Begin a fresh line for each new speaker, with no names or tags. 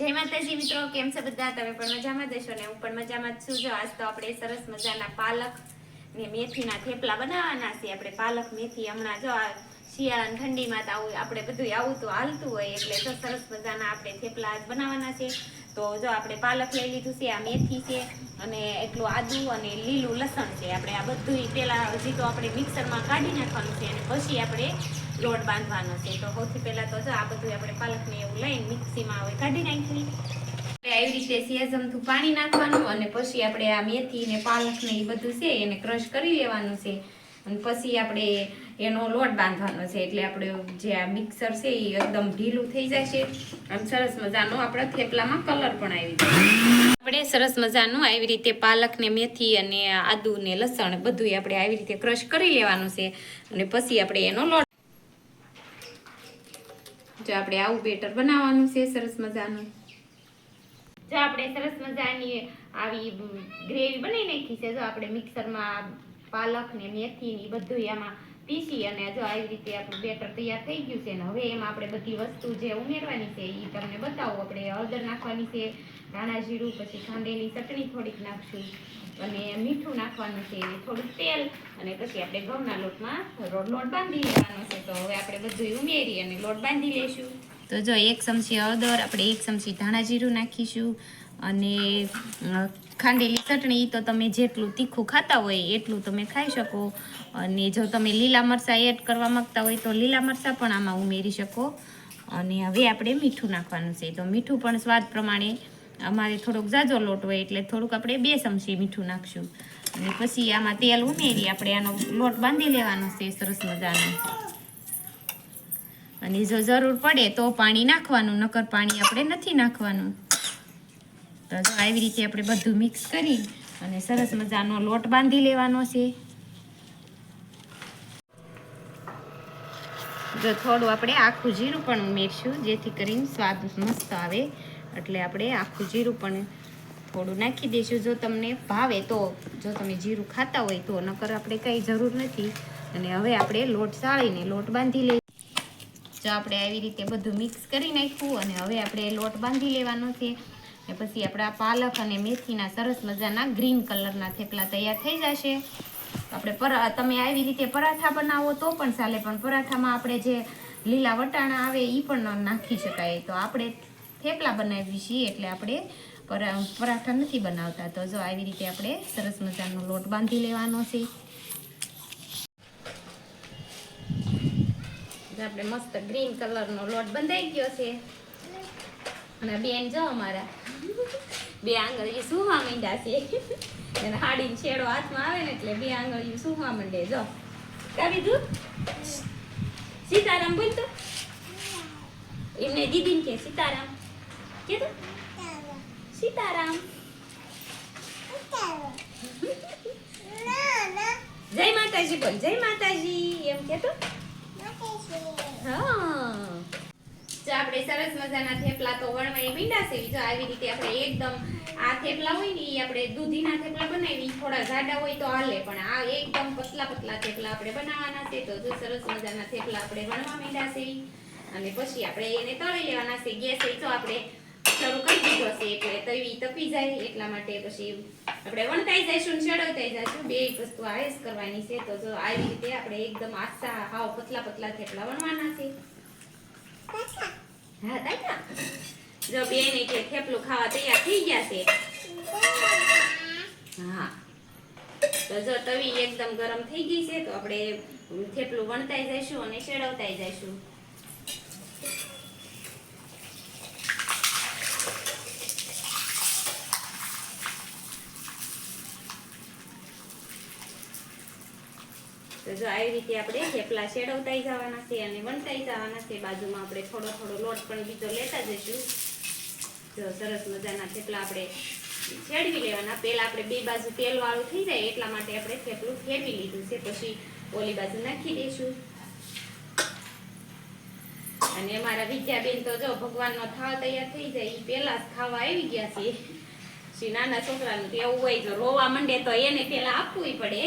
જય માતાજી મિત્રો, કેમ છે બધા? તમે પણ મજામાં જશો ને? હું પણ મજામાં જ છું. જો, આજ તો આપણે સરસ મજાના પાલક ને મેથીના થેપલા બનાવવાના છે. આપણે પાલક, મેથી, હમણાં જો આ શિયાળાની ઠંડીમાં તો આવું, આપણે બધું આવું તો હાલતું હોય. એટલે જો સરસ મજાના આપણે થેપલા આજ બનાવવાના છે. તો જો આપણે પાલક લઈ લીધું છે, આ મેથી છે, અને એટલું આદુ અને લીલું લસણ છે. આપણે આ બધું પહેલાં હજી તો આપણે મિક્સરમાં કાઢી નાખવાનું છે અને પછી આપણે લોટ બાંધવાનો છે. તો સૌથી પહેલાં તો જો આ બધું આપણે પાલકને એવું લઈને મિક્સીમાં હવે કાઢી નાખી આપણે આવી રીતે સેજમથું પાણી નાખવાનું અને પછી આપણે આ મેથી ને પાલક ને એ બધું છે એને ક્રશ કરી લેવાનું છે. અને પછી આપણે એનો લોટ બાંધવાનો છે એટલે આપણે જે આ મિક્સર છે એ એકદમ ઢીલું થઈ જશે. આમ સરસ મજાનો આપણા થેપલામાં કલર પણ આવી જાય. આપણે સરસ મજાનું આવી રીતે પાલક મેથી અને આદુ ને લસણ બધું આપણે આવી રીતે ક્રશ કરી લેવાનું છે. અને પછી આપણે એનો લોટ જો આપણે આવું બેટર બનાવવાનું છે સરસ મજાનું. જો આપણે સરસ મજાની આવી ગ્રેવી બનાવી નાખી છે, જો આપણે મિક્સરમાં પાલક ને મેથી ને બધું એમાં પીસી અને જો આવી રીતે આપણું બેટર તૈયાર થઈ ગયું છે ને હવે એમાં આપણે બધી વસ્તુ જે ઉમેરવાની છે એ તમને બતાવું. આપણે હળદર નાખવાની છે, ધાણા જીરું, પછી ખાંડેલી ચટણી થોડીક નાખશું અને મીઠું નાખવાનું છે થોડુંક તેલ અને પછી આપણે ઘઉંના લોટમાં લોટ બાંધી લેવાનો છે. તો હવે આપણે બધું ઉમેરી અને લોટ બાંધી લેશું. તો જો એક ચમચી હળદર, આપણે એક ચમચી ધાણા જીરું નાખીશું અને ખાંડેલી ચટણી તો તમે જેટલું તીખું ખાતા હોય એટલું તમે ખાઈ શકો. અને જો તમે લીલા મરચાં એડ કરવા માંગતા હોય તો લીલા મરચાં પણ આમાં ઉમેરી શકો. અને હવે આપણે મીઠું નાખવાનું છે. તો મીઠું પણ સ્વાદ પ્રમાણે અમારે થોડોક ઝાઝો લોટ હોય એટલે થોડુંક આપણે બે ચમચી મીઠું નાખશું. અને પછી આમાં તેલ ઉમેરી આપણે આનો લોટ બાંધી લેવાનો છે સરસ મજાનો. અને જો જરૂર પડે તો પાણી નાખવાનું, નકર પાણી આપણે નથી નાખવાનું. તો જો આવી રીતે આપણે બધું મિક્સ કરી અને સરસ મજાનો લોટ બાંધી લેવાનો છે. જો થોડું આપણે આખું જીરું પણ ઉમેરશું, જેથી કરીને સ્વાદ મસ્ત આવે. એટલે આપણે આખું જીરું પણ થોડું નાખી દઈશું. જો તમને ભાવે તો, જો તમે જીરું ખાતા હોય તો, નકર આપણે કંઈ જરૂર નથી. અને હવે આપણે લોટ સાળીને લોટ બાંધી લઈએ જો આપણે આવી રીતે બધું મિક્સ કરી નાખ્યું અને હવે આપણે લોટ બાંધી લેવાનો છે. ને પછી આપણા પાલક અને મેથીના સરસ મજાના ગ્રીન કલરના થેપલા તૈયાર થઈ જશે. આપણે પરા, તમે આવી રીતે પરાઠા બનાવો તો પણ ચાલે, પણ પરાઠામાં આપણે જે લીલા વટાણા આવે એ પણ નાખી શકાય. તો આપણે થેપલા બનાવીએ છીએ એટલે આપણે પરા, પરાઠા નથી બનાવતા. તો જો આવી રીતે આપણે સરસ મજાનો લોટ બાંધી લેવાનો છે. આપણે મસ્ત ગ્રીન કલરનો લોટ બંધાઈ ગયો છે. અને બેન જો અમારા. બે આંગળીઓ સુવા માંડ્યા છે. એને હાડીને છેડો હાથમાં આવે ને એટલે બે આંગળીઓ સુવા માંડે. જો. કાવી દૂધ સીતારામ બોલ તો એમને દીદીને કે સીતારામ. કે તો? સીતારામ. જય માતાજી બોલ. જય માતાજી. એમ કે તો? જો આપણે સરસ મજાના થેપલા તો વણવાઈ મીંડા છે. જો આવી રીતે આપણે એકદમ આ થેપલા હોય ને એ આપણે દૂધીના થેપલા બનાવી થોડા જાડા હોય તો હાલે, પણ આ એકદમ પતલા પતલા થેપલા આપણે બનાવવાના છે. તો જો સરસ મજાના થેપલા આપણે વણવા મીંડા છે. અને પછી આપણે એને તળી લેવાના છે. ગેસ તો આપણે શરૂ કરી દીધો છે એટલે તવી તપી જાય એટલા માટે પછી આપણે વણતાઈ જઈશું ને ચડવતાઈ જઈશું. બે વસ્તુ આયસ કરવાની છે. તો જો આવી રીતે આપણે એકદમ આસા હાવ પતલા પતલા થેપલા વણવાના છે. હા તાકા જો બેન કે થેપલું ખાવા તૈયાર થઈ ગયા છે. હા. તો જો તવી એકદમ ગરમ થઈ ગઈ છે, તો આપણે થેપલું વણતાઈ જઈશું અને શેડવતાઈ જઈશું. જો આવી રીતે આપણે થેપલા શેડવતાઈ જવાના છે અને વણતાઈ જવાના છે, બાજુમાં આપણે થોડો થોડો લોટ પણ બીજો લેતા જઈશું. જો સરસ મજાના થેપલા આપણે છેડવી લેવાના. પહેલાં આપણે બે બાજુ તેલ વાળું થઈ જાય એટલા માટે આપણે થેપલું ફેરવી લીધું છે. પછી ઓલી બાજુ નાખી દઈશું. અને અમારા વિદ્યાબેન તો જો ભગવાનનો થાળ તૈયાર થઈ જાય એ પહેલાં ખાવા આવી ગયા છે. શ્રી નાના છોકરાનું તો એવું હોય જો રોવા માંડે તો એને પેલા આપવું પડે.